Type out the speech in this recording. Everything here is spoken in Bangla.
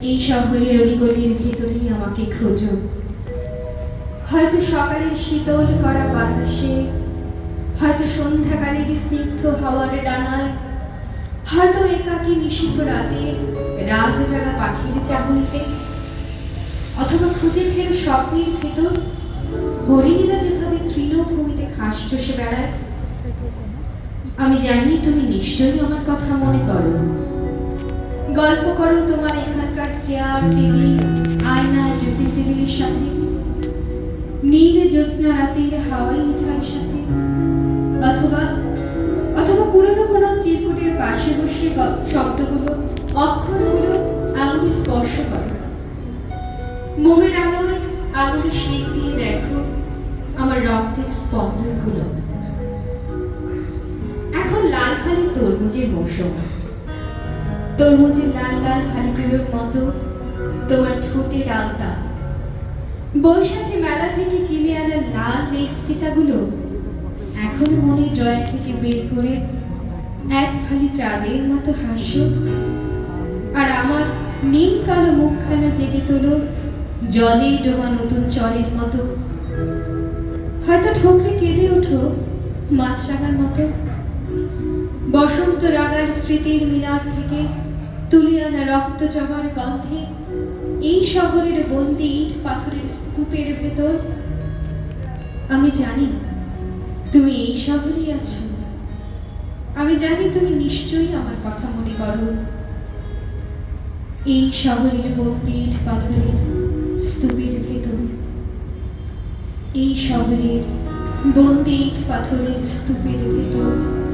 এই শহরের অলিগলির ভেতরেই আমাকে খোঁজো। হয়তো সকালের শীতল করা বাতাসে, হয়তো সন্ধ্যাকালের স্নিগ্ধ হাওয়ার ডানায়, হয়তো একাকী নিশীথ রাতের রাত জাগা পাখির চাহনিতে, অথবা খুঁজে ফেরো স্বপ্নের ভেতর হরিণীরা যেভাবে তৃণভূমিতে ঘাস চষে বেড়ায়। আমি জানি তুমি নিশ্চয়ই আমার কথা মনে করো। গল্প করো তোমার নীল জ্যোৎস্না রাতের হাওয়াই উঠার সাথে অথবা অথবা পুরনো কোনো চিরকুটের পাশে বসে শব্দগুলো অক্ষরগুলো আঙুলে স্পর্শ করো। মোমের আলোয় আঙুলে শেক দিয়ে দেখো আমার রক্তের স্পন্দনগুলো। এখন লাল খালি তরমুজের মৌসুম। তরমুজের লাল লাল খালিগুলোর মতো তোমার ঠোঁটের আলতা। বৈশাখী থেকে কিনে আনা লাল লেস ফিতাগুলো? এখন মনে ড্রয়ার থেকে বের করে এক খালি চাঁদের মতো হাসো। আর আমার নীল কালো মুখখানা জেগে তোলো, জলে ডোবা নতুন চরের মতো। হয়তো ঠোকরে কেঁদে ওঠো মাছরাঙার মতো। বসন্ত রাগার স্মৃতির মিনার থেকে তুলে আনা রক্ত জমার গন্ধে এই শহরের বন্দি ইট পাথরের স্তূপের ভেতর? আমি জানি তুমি এই শহরেই আছো। আমি জানি তুমি নিশ্চয়ই আমার কথা মনে করো। এই শহরের বন্দি ইট পাথরের স্তূপের ভেতর। এই শহরের বন্দি ইট পাথরের স্তূপের ভেতর।